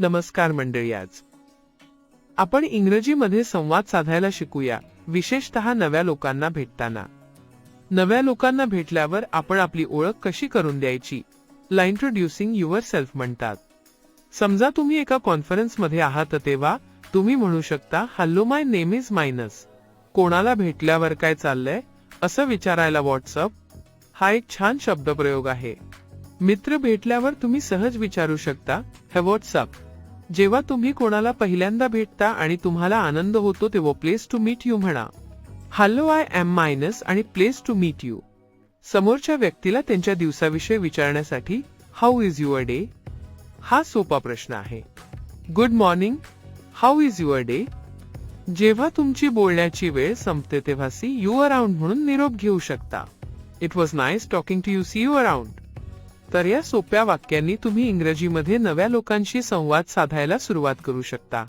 नमस्कार मंडळी आज आपण इंग्रजीमध्ये संवाद साधायला शिकूया विशेषतः नव्या लोकांना भेटताना. नव्या लोकांना भेटल्यावर आपण आपली ओळख कशी करून द्यायची? ला इंट्रोड्युसिंग युअर सेल्फ म्हणतात. समजा तुम्ही एका कॉन्फरन्समध्ये आहात तेव्हा तुम्ही म्हणू शकता hello my name is minus कोणाला भेटल्यावर काय चाललंय? असं विचारायला व्हॉट्सअप हा एक छान शब्दप्रयोग आहे. मित्र भेटल्यावर तुम्ही सहज विचारू शकता हे व्हॉट्सअप जेव्हा तुम्ही कोणाला पहिल्यांदा भेटता आणि तुम्हाला आनंद होतो तेव्हा प्लेस टू मीट यू म्हणा. हॅलो आय एम मायनस आणि प्लेस टू मीट यू समोरच्या व्यक्तीला त्यांच्या दिवसाविषयी विचारण्यासाठी हाऊ इज युअर डे हा सोपा प्रश्न आहे. Good morning how is your day जेव्हा तुमची बोलण्याची वेळ संपते तेव्हा सी यू अराउंड म्हणून निरोप घेऊ शकता. It was nice talking to you see you around तर या सोप्या वाक्यांनी तुम्ही इंग्रजीमध्ये नव्या लोकांशी संवाद साधायला सुरुवात करू शकता.